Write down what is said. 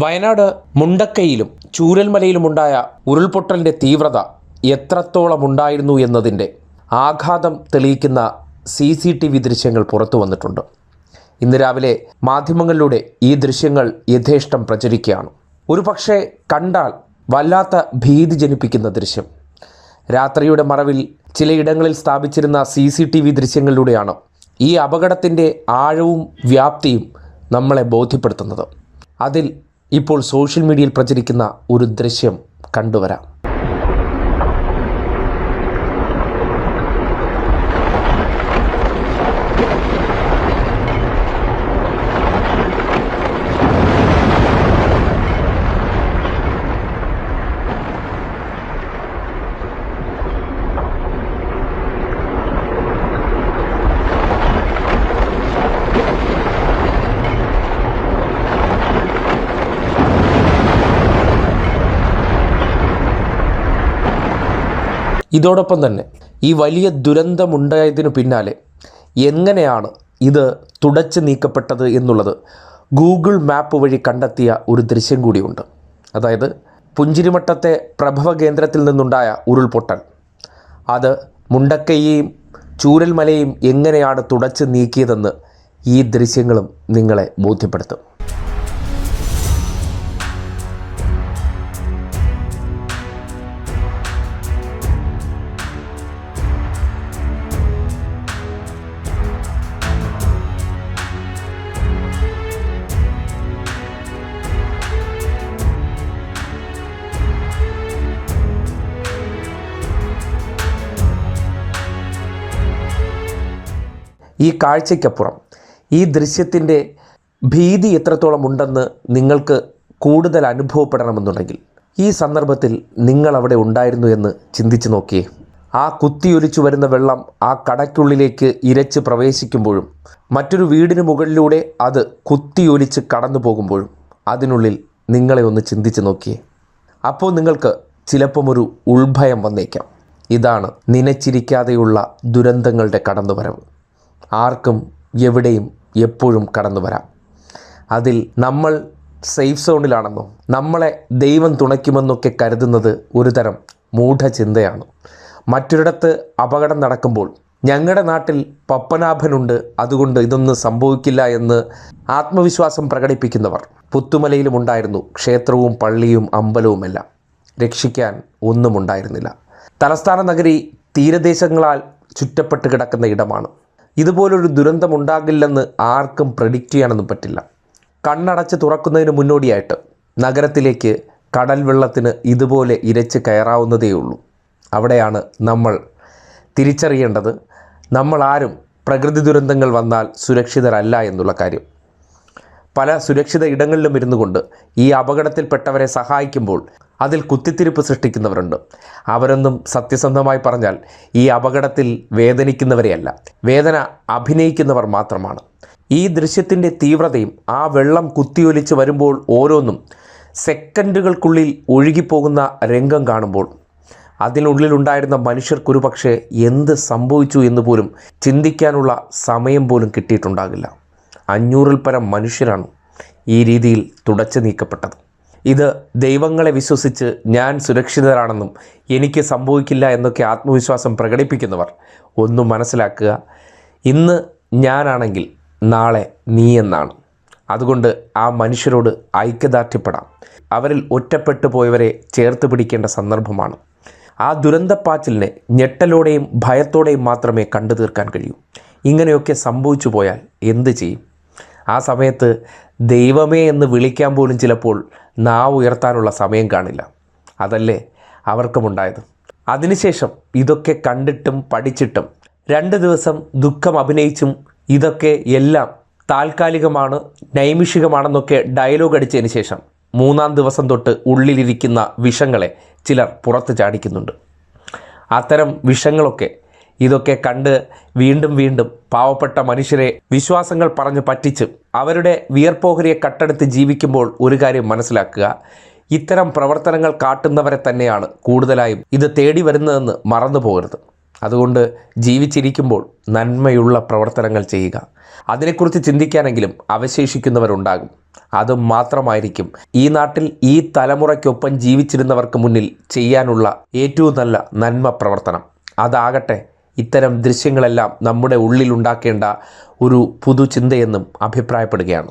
വയനാട് മുണ്ടക്കയിലും ചൂരൽമലയിലുമുണ്ടായ ഉരുൾപൊട്ടലിന്റെ തീവ്രത എത്രത്തോളം ഉണ്ടായിരുന്നു എന്നതിന്റെ ആഘാതം തെളിയിക്കുന്ന സി സി ടി വി ദൃശ്യങ്ങൾ പുറത്തു വന്നിട്ടുണ്ട്. ഇന്ന് രാവിലെ മാധ്യമങ്ങളിലൂടെ ഈ ദൃശ്യങ്ങൾ യഥേഷ്ടം പ്രചരിക്കുകയാണ്. ഒരു പക്ഷേ കണ്ടാൽ വല്ലാത്ത ഭീതി ജനിപ്പിക്കുന്ന ദൃശ്യം. രാത്രിയുടെ മറവിൽ ചിലയിടങ്ങളിൽ സ്ഥാപിച്ചിരുന്ന സി സി ടി വി ദൃശ്യങ്ങളിലൂടെയാണ് ഈ അപകടത്തിന്റെ ആഴവും വ്യാപ്തിയും നമ്മളെ ബോധ്യപ്പെടുത്തുന്നത്. അതിൽ ഇപ്പോൾ സോഷ്യൽ മീഡിയയിൽ പ്രചരിക്കുന്ന ഒരു ദൃശ്യം കണ്ടുവരാം. ഇതോടൊപ്പം തന്നെ ഈ വലിയ ദുരന്തമുണ്ടായതിനു പിന്നാലെ എങ്ങനെയാണ് ഇത് തുടച്ചു നീക്കപ്പെട്ടത് എന്നുള്ളത് ഗൂഗിൾ മാപ്പ് വഴി കണ്ടെത്തിയ ഒരു ദൃശ്യം കൂടിയുണ്ട്. അതായത് പുഞ്ചിരിമട്ടത്തെ പ്രഭവ കേന്ദ്രത്തിൽ നിന്നുണ്ടായ ഉരുൾപൊട്ടൽ. അത് മുണ്ടക്കയെയും ചൂരൽമലയും എങ്ങനെയാണ് തുടച്ചു നീക്കിയതെന്ന് ഈ ദൃശ്യങ്ങളും നിങ്ങളെ ബോധ്യപ്പെടുത്തും. ഈ കാഴ്ചയ്ക്കപ്പുറം ഈ ദൃശ്യത്തിന്റെ ഭീതി എത്രത്തോളം ഉണ്ടെന്ന് നിങ്ങൾക്ക് കൂടുതൽ അനുഭവപ്പെടണമെന്നുണ്ടെങ്കിൽ ഈ സന്ദർഭത്തിൽ നിങ്ങൾ അവിടെ ഉണ്ടായിരുന്നു എന്ന് ചിന്തിച്ചു നോക്കിയേ. ആ കുത്തിയൊലിച്ചു വരുന്ന വെള്ളം ആ കടയ്ക്കുള്ളിലേക്ക് ഇരച്ച് പ്രവേശിക്കുമ്പോഴും മറ്റൊരു വീടിന് മുകളിലൂടെ അത് കുത്തിയൊലിച്ച് കടന്നു പോകുമ്പോഴും അതിനുള്ളിൽ നിങ്ങളെ ഒന്ന് ചിന്തിച്ചു നോക്കിയേ. അപ്പോൾ നിങ്ങൾക്ക് ചിലപ്പം ഒരു ഉൾഭയം വന്നേക്കാം. ഇതാണ് നനച്ചിരിക്കാതെയുള്ള ദുരന്തങ്ങളുടെ കടന്നുവരവ്. ആർക്കും എവിടെയും എപ്പോഴും കടന്നു വരാം. അതിൽ നമ്മൾ സേഫ് സോണിലാണെന്നോ നമ്മളെ ദൈവം തുണയ്ക്കുമെന്നൊക്കെ കരുതുന്നത് ഒരു തരം മൂഢചിന്തയാണ്. മറ്റൊരിടത്ത് അപകടം നടക്കുമ്പോൾ ഞങ്ങളുടെ നാട്ടിൽ പപ്പനാഭനുണ്ട് അതുകൊണ്ട് ഇതൊന്നും സംഭവിക്കില്ല എന്ന് ആത്മവിശ്വാസം പ്രകടിപ്പിക്കുന്നവർ പുത്തുമലയിലും ഉണ്ടായിരുന്നു ക്ഷേത്രവും പള്ളിയും അമ്പലവുമെല്ലാം രക്ഷിക്കാൻ ഒന്നും ഉണ്ടായിരുന്നില്ല. തലസ്ഥാന നഗരി തീരദേശങ്ങളാൽ ചുറ്റപ്പെട്ട് കിടക്കുന്ന ഇടമാണ്. ഇതുപോലൊരു ദുരന്തമുണ്ടാകില്ലെന്ന് ആർക്കും പ്രഡിക്റ്റ് ചെയ്യാനൊന്നും പറ്റില്ല. കണ്ണടച്ച് തുറക്കുന്നതിന് മുന്നോടിയായിട്ട് നഗരത്തിലേക്ക് കടൽ വെള്ളത്തിന് ഇതുപോലെ ഇരച്ച് കയറാവുന്നതേയുള്ളൂ. അവിടെയാണ് നമ്മൾ തിരിച്ചറിയേണ്ടത്. നമ്മൾ ആരും പ്രകൃതി ദുരന്തങ്ങൾ വന്നാൽ സുരക്ഷിതരല്ല എന്നുള്ള കാര്യം. പല സുരക്ഷിത ഇടങ്ങളിലും ഇരുന്നു കൊണ്ട് ഈ അപകടത്തിൽപ്പെട്ടവരെ സഹായിക്കുമ്പോൾ അതിൽ കുത്തിത്തിരിപ്പ് സൃഷ്ടിക്കുന്നവരുണ്ട്. അവരൊന്നും സത്യസന്ധമായി പറഞ്ഞാൽ ഈ അപകടത്തിൽ വേദനിക്കുന്നവരെയല്ല. വേദന അഭിനയിക്കുന്നവർ മാത്രമാണ്. ഈ ദൃശ്യത്തിന്റെ തീവ്രതയും ആ വെള്ളം കുത്തിയൊലിച്ച് വരുമ്പോൾ ഓരോന്നും സെക്കൻഡുകൾക്കുള്ളിൽ ഒഴുകിപ്പോകുന്ന രംഗം കാണുമ്പോൾ അതിനുള്ളിലുണ്ടായിരുന്ന മനുഷ്യർക്കൊരു പക്ഷേ എന്ത് സംഭവിച്ചു എന്ന് പോലും ചിന്തിക്കാനുള്ള സമയം പോലും കിട്ടിയിട്ടുണ്ടാകില്ല. അഞ്ഞൂറിൽ പരം മനുഷ്യരാണ് ഈ രീതിയിൽ തുടച്ചു നീക്കപ്പെട്ടത്. ഇത് ദൈവങ്ങളെ വിശ്വസിച്ച് ഞാൻ സുരക്ഷിതരാണെന്നും എനിക്ക് സംഭവിക്കില്ല എന്നൊക്കെ ആത്മവിശ്വാസം പ്രകടിപ്പിക്കുന്നവർ ഒന്നും മനസ്സിലാക്കുക. ഇന്ന് ഞാനാണെങ്കിൽ നാളെ നീ എന്നാണ്. അതുകൊണ്ട് ആ മനുഷ്യരോട് ഐക്യദാർഢ്യപ്പെടാം. അവരിൽ ഒറ്റപ്പെട്ടു പോയവരെ ചേർത്ത് പിടിക്കേണ്ട സന്ദർഭമാണ്. ആ ദുരന്തപ്പാച്ചിലിനെ ഞെട്ടലോടെയും ഭയത്തോടെയും മാത്രമേ കണ്ടു തീർക്കാൻ കഴിയൂ. ഇങ്ങനെയൊക്കെ സംഭവിച്ചു പോയാൽ എന്ത് ചെയ്യും? ആ സമയത്ത് ദൈവമേ എന്ന് വിളിക്കാൻ പോലും ചിലപ്പോൾ നാവ് ഉയർത്താനുള്ള സമയം കാണില്ല. അതല്ലേ അവർക്കുമുണ്ടായത്? അതിനുശേഷം ഇതൊക്കെ കണ്ടിട്ടും പഠിച്ചിട്ടും രണ്ട് ദിവസം ദുഃഖം അഭിനയിച്ചും ഇതൊക്കെ എല്ലാം താൽക്കാലികമാണ് നൈമിഷികമാണെന്നൊക്കെ ഡയലോഗ് അടിച്ചതിന് ശേഷം മൂന്നാം ദിവസം തൊട്ട് ഉള്ളിലിരിക്കുന്ന വിഷങ്ങളെ ചിലർ പുറത്ത് ചാടിക്കുന്നുണ്ട്. അത്തരം വിഷങ്ങളൊക്കെ ഇതൊക്കെ കണ്ട് വീണ്ടും വീണ്ടും പാവപ്പെട്ട മനുഷ്യരെ വിശ്വാസങ്ങൾ പറഞ്ഞ് പറ്റിച്ച് അവരുടെ വിയർപ്പോഹരിയെ കട്ടെടുത്ത് ജീവിക്കുമ്പോൾ ഒരു കാര്യം മനസ്സിലാക്കുക. ഇത്തരം പ്രവർത്തനങ്ങൾ കാട്ടുന്നവരെ തന്നെയാണ് കൂടുതലായും ഇത് തേടി വരുന്നതെന്ന് മറന്നു പോകരുത്. അതുകൊണ്ട് ജീവിച്ചിരിക്കുമ്പോൾ നന്മയുള്ള പ്രവർത്തനങ്ങൾ ചെയ്യുക. അതിനെക്കുറിച്ച് ചിന്തിക്കാനെങ്കിലും അവശേഷിക്കുന്നവരുണ്ടാകും. അത് മാത്രമായിരിക്കും ഈ നാട്ടിൽ ഈ തലമുറയ്ക്കൊപ്പം ജീവിച്ചിരുന്നവർക്ക് മുന്നിൽ ചെയ്യാനുള്ള ഏറ്റവും നല്ല നന്മ പ്രവർത്തനം. അതാകട്ടെ ഇത്തരം ദൃശ്യങ്ങളെല്ലാം നമ്മുടെ ഉള്ളിലുണ്ടാക്കേണ്ട ഒരു പുതു ചിന്തയെന്നും അഭിപ്രായപ്പെടുകയാണ്.